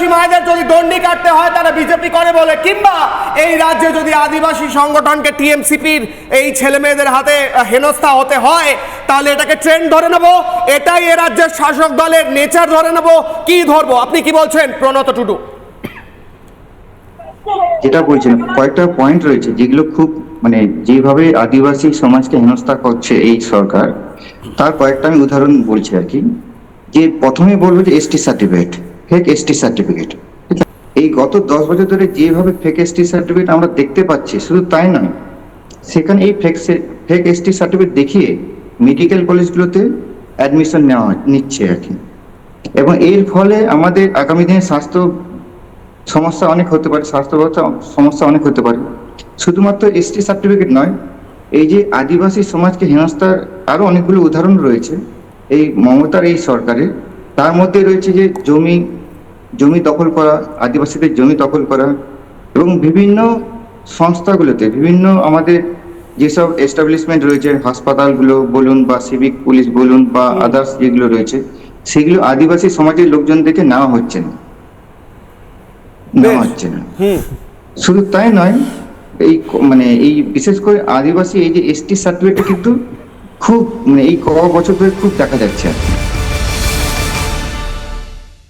আদিবাসী মায়েদের যদি দণ্ডি কাটতে হয় তারা বিজেপি করে বলে। কিংবা এই রাজ্যে যদি আদিবাসী সংগঠনকে টিএমসিপির এই ছেলে মেয়েদের হাতে হেনস্থা হতে হয়, তাহলে এটাকে ট্রেন্ড ধরে নেব। এটাই এ রাজ্যের শাসক দলের নেচার ধরে নেব। কি ধরবো? আপনি কি বলছেন? প্রণত টুডু। যেটা বলছেন, কয়েকটা পয়েন্ট রয়েছে যেগুলো খুব মানে যেভাবে আদিবাসী সমাজকে হেনস্থা করছে এই সরকার, তার কয়েকটা আমি উদাহরণ বলছি আর কি। যে প্রথমে বলব যে ST certificate fake ST certificate এই গত দশ বছর ধরে যেভাবে ফেক এসটি সার্টিফিকেট আমরা দেখতে পাচ্ছি, শুধু তাই নয়, সেখানে এই ফেক ফেক এসটি সার্টিফিকেট দেখিয়ে মেডিকেল কলেজগুলোতে অ্যাডমিশন নেওয়া নিচ্ছে আর কি। এবং এর ফলে আমাদের আগামী দিনে স্বাস্থ্য সমস্যা অনেক হতে পারে, স্বাস্থ্য ব্যবস্থা সমস্যা অনেক হতে পারে। শুধুমাত্র এসটি সার্টিফিকেট নয়, এই যে আদিবাসী সমাজকে হেনস্থার আরও অনেকগুলো উদাহরণ রয়েছে, এই মমতার এই সরকারে তার মধ্যে রয়েছে যে জমি জমি দখল করা আদিবাসীদের জমি দখল করা এবং বিভিন্ন সংস্থাগুলোতে বিভিন্ন আমাদের যেসব এস্টাবলিশমেন্ট রয়েছে হাসপাতালগুলো বলুন বা সিভিক পুলিশ বলুন বা আদার্স যেগুলো রয়েছে সেগুলো আদিবাসী সমাজের লোকজনদেরকে নেওয়া হচ্ছে না। নেওয়া হচ্ছে না। শুধু তাই নয় এই মানে এই বিশেষ করে আদিবাসী এই যে এসটি সার্টিফিকেট কিন্তু খুব মানে এই ক বছর ধরে খুব দেখা যাচ্ছে আর কি।